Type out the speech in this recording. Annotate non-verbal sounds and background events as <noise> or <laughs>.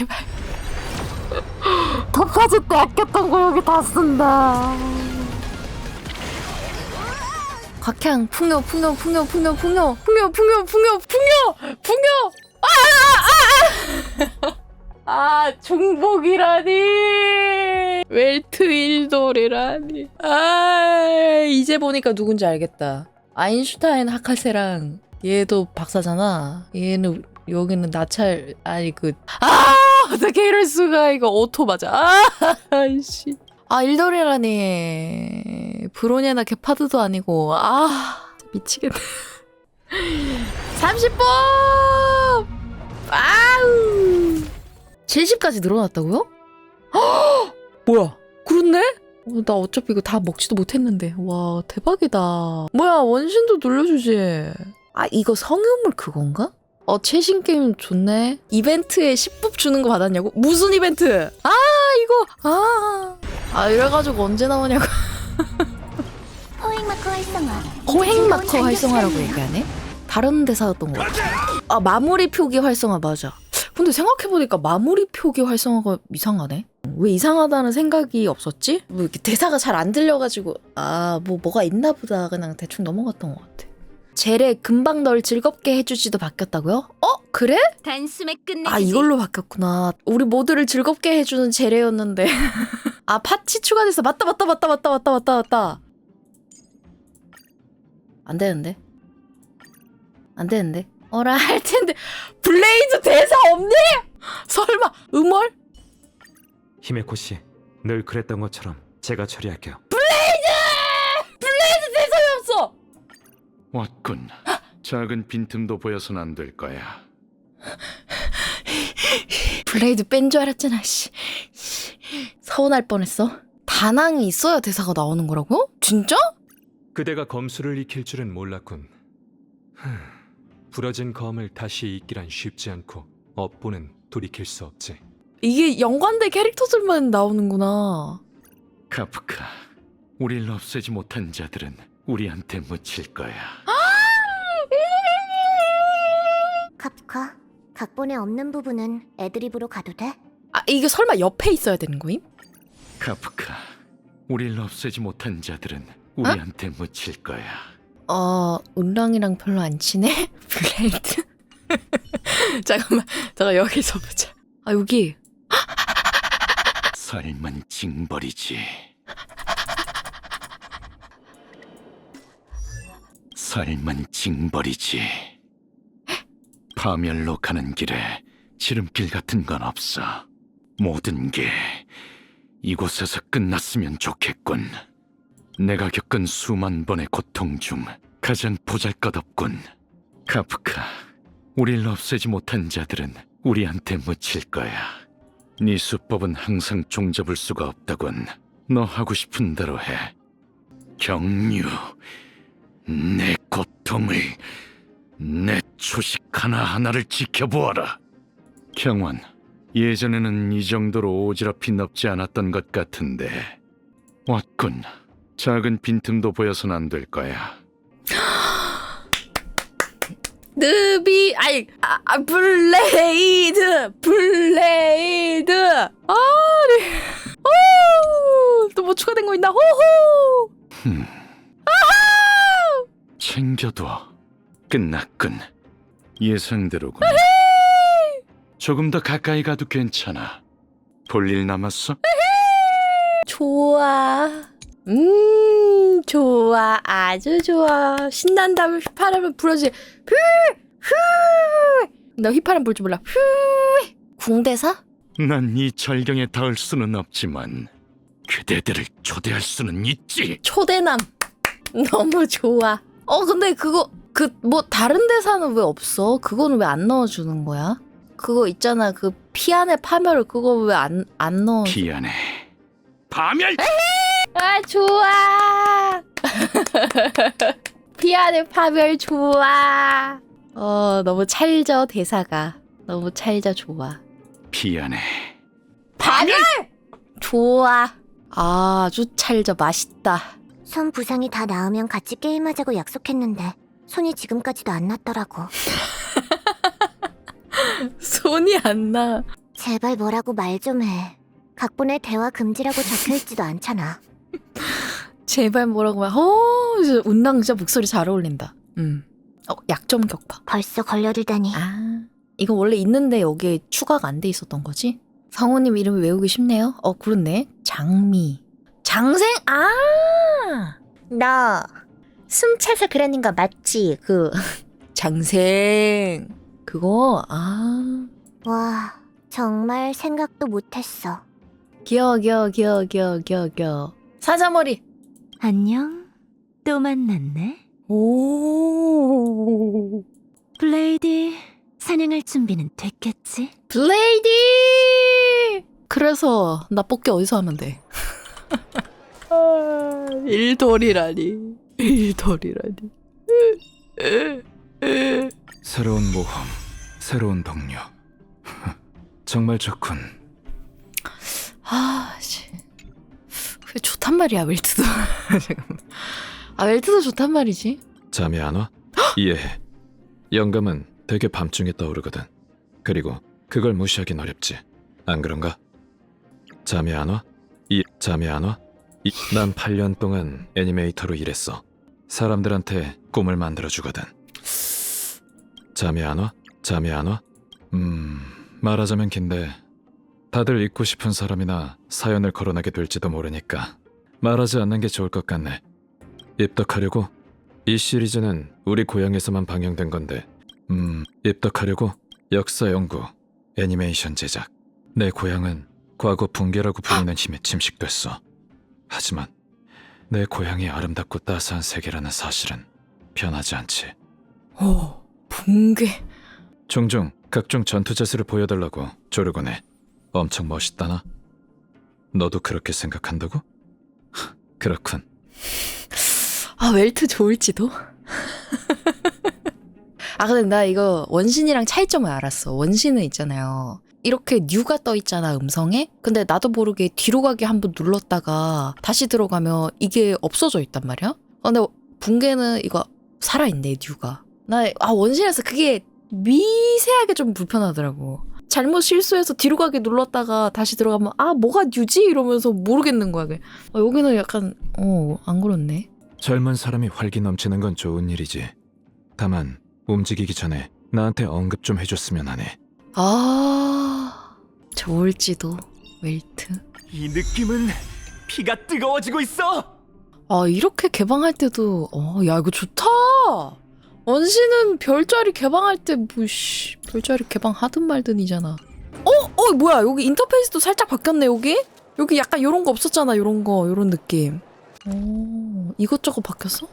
제발. 덮어줄 때 아꼈던 거 여기 다 쓴다. 곽향 풍요 풍요 풍요 풍요 풍요. 풍요 풍요 풍요 풍요! 풍요! 아아 아! 아 중복이라니! 웰트 일돌이라니! 아 이제 보니까 누군지 알겠다. 아인슈타인 하카세랑 얘도 박사잖아. 얘는 여기는 나찰 아니 그아 어떻게 이럴 수가? 이거 오토 맞아. 아 아이씨. 아 일돌이라니. 브로니아나 게파드도 아니고. 아 미치겠네. 30분 아우! 70까지 늘어났다고요? 헉! <gasps> 뭐야? 그렇네? 어, 나 어차피 이거 다 먹지도 못했는데. 와 대박이다. 뭐야 원신도 눌러주지. 아 이거 성유물 그건가? 어 최신 게임 좋네 이벤트에 10부 주는 거 받았냐고? 무슨 이벤트? 아 이거 아, 아 이래가지고 언제 나오냐고 <laughs> 마크 활성화. 호행 마커 활성화라고 얘기하네? 다른 데사였던 거 같아 아 마무리 표기 활성화 맞아 근데 생각해보니까 마무리 표기 활성화가 이상하네 왜 이상하다는 생각이 없었지? 뭐 이렇게 대사가 잘 안 들려가지고 아 뭐 뭐가 있나 보다 그냥 대충 넘어갔던 것 같아 젤에 금방 널 즐겁게 해주지도 바뀌었다고요? 어? 그래? 단숨에 끝내주지. 아 이걸로 바뀌었구나 우리 모두를 즐겁게 해주는 제레였는데 <laughs> 아 파치 추가돼서 맞다 맞다 맞다 맞다 맞다 맞다 맞다 안 되는데 안 되는데 어라 할 텐데 블레이드 대사 없니? 설마 음월? 히메코 씨, 늘 그랬던 것처럼 제가 처리할게요. 왔군. 작은 빈틈도 보여선 안 될 거야. 블레이드 뺀 줄 알았잖아 씨. 씨. 서운할 뻔했어 다낭이 있어야 대사가 나오는 거라고? 진짜? 그대가 검수를 익힐 줄은 몰랐군. 흠, 부러진 검을 다시 익기란 쉽지 않고 업보는 돌이킬 수 없지. 이게 연관된 캐릭터들만 나오는구나 카프카, 우릴 없애지 못한 자들은 우리한테 묻힐 거야. 카프카. 각본에 없는 부분은 애드립으로 가도 돼? 아 이게 설마 옆에 있어야 되는 거임? 카프카, 우릴 없애지 못한 자들은 우리한테 묻힐 거야. 어, 은랑이랑 별로 안 친해? <laughs> 블레이드? <laughs> 잠깐만, 잠깐 여기서 보자. 아, 여기. 삶은 징벌이지. 삶은 징벌이지. 파멸로 가는 길에 지름길 같은 건 없어. 모든 게 이곳에서 끝났으면 좋겠군. 내가 겪은 수만 번의 고통 중 가장 보잘것없군. 카프카, 우릴 없애지 못한 자들은 우리한테 묻힐 거야. 네 수법은 항상 종잡을 수가 없다군. 너 하고 싶은 대로 해. 경류, 내 고통을, 내 초식 하나하나를 지켜보아라. 경원, 예전에는 이 정도로 오지랖이 넓지 않았던 것 같은데. 왔군. 작은 빈틈도 보여선 안 될 거야. <gasps> 느비, 아이, 아, 아, 블레이드! 블레이드! 아, 네. 오! 또 뭐 추가된 거 있나? 호호! 흠. 챙겨둬. 끝났군. 예상대로군. 조금 더 가까이 가도 괜찮아. 볼일 남았어? 좋아. 음, 좋아. 아주 좋아. 신난다면 휘파람을 불어지. 휘! 휘! 나 휘파람 불 줄 몰라. 휘! 궁대사? 난 이 절경에 닿을 수는 없지만 그대들을 초대할 수는 있지. 초대남. 너무 좋아. 어, 근데 그거, 그, 뭐, 다른 대사는 왜 없어? 그거는 왜 안 넣어주는 거야? 그거 있잖아. 그 피안의 파멸, 그거 왜 안, 안 넣어? 피안해. 파멸! 아, 좋아. <laughs> 피안의 파멸 좋아. 어, 너무 찰져, 대사가. 너무 찰져, 좋아. 피안해. 파멸! 좋아. 아, 아주 찰져, 맛있다. 손 부상이 다 나으면 같이 게임하자고 약속했는데 손이 지금까지도 안 났더라고. <laughs> 손이 안 나. 제발 뭐라고 말 좀 해. 각본에 대화 금지라고 적혀있지도 않잖아. 제발 뭐라고 말. 어, 진짜 운당 진짜 목소리 잘 어울린다. 음. 어, 약점 격파. 벌써 걸려들다니. 아, 이거 원래 있는데 여기에 추가가 안 돼 있었던 거지? 성우님 이름이 외우기 쉽네요. 어, 그렇네. 장미. 장생? 아! 너 숨차서 그러는 거 맞지? 그, <laughs> 장생. 그거, 아. 와, 정말 생각도 못했어. 귀여워, 귀여워, 귀여워, 귀여워, 귀여워, 귀여워. 사자머리. 안녕. 또 만났네. 오. 블레이디, 사냥할 준비는 됐겠지? 블레이디! 그래서 나 뽑기 어디서 하면 돼? <laughs> 아, 일돌이라니. 일돌이라니. 새로운 모험, 새로운 동료. <laughs> 정말 좋군. 아, 씨. 왜 좋단 말이야, 웰트도. <laughs> 잠깐만. 아, 웰트도 좋단 말이지. 잠이 안 와? <gasps> 이해해. 영감은 되게 밤중에 떠오르거든. 그리고 그걸 무시하긴 어렵지. 안 그런가? 잠이 안 와? 이 잠이 안 와? 이, 난 8년 동안 애니메이터로 일했어. 사람들한테 꿈을 만들어 주거든. 잠이 안 와? 잠이 안 와? 음, 말하자면 긴데 다들 잊고 싶은 사람이나 사연을 거론하게 될지도 모르니까 말하지 않는 게 좋을 것 같네. 입덕하려고? 이 시리즈는 우리 고향에서만 방영된 건데, 음, 입덕하려고 역사 연구, 애니메이션 제작. 내 고향은 과거 붕괴라고 불리는 힘에 침식됐어. 하지만 내 고향이 아름답고 따스한 세계라는 사실은 변하지 않지. 오, 붕괴. 종종 각종 전투 자세를 보여달라고 조르곤 해. 엄청 멋있다나? 너도 그렇게 생각한다고? 하, <laughs> 그렇군. 아, 웰트 좋을지도? <laughs> 아, 근데 나 이거 원신이랑 차이점을 알았어. 원신은 있잖아요. 이렇게 뉴가 떠 있잖아, 음성에. 근데 나도 모르게 뒤로 가기 한 번 눌렀다가 다시 들어가면 이게 없어져 있단 말이야? 아, 근데 붕괴는 이거 살아있네, 뉴가. 나, 아, 원신에서 그게 미세하게 좀 불편하더라고. 잘못 실수해서 뒤로 가기 눌렀다가 다시 들어가면 아, 뭐가 뉴지? 이러면서 모르겠는 거야. 그게. 아, 여기는 약간, 어, 안 그렇네. 젊은 사람이 활기 넘치는 건 좋은 일이지. 다만 움직이기 전에 나한테 언급 좀 해줬으면 하네. 아, 좋을지도, 웰트. 이 느낌은 피가 뜨거워지고 있어. 아, 이렇게 개방할 때도, 어, 야, 이거 좋다! 원신은 별자리 개방할 때, 뭐, 씨, 별자리 개방 하든 말든이잖아. 어? 어, 뭐야, 여기 인터페이스도 살짝 바뀌었네, 여기? 여기 약간 요런 거 없었잖아, 요런 거, 요런 느낌. 오, 이것저것 바뀌었어?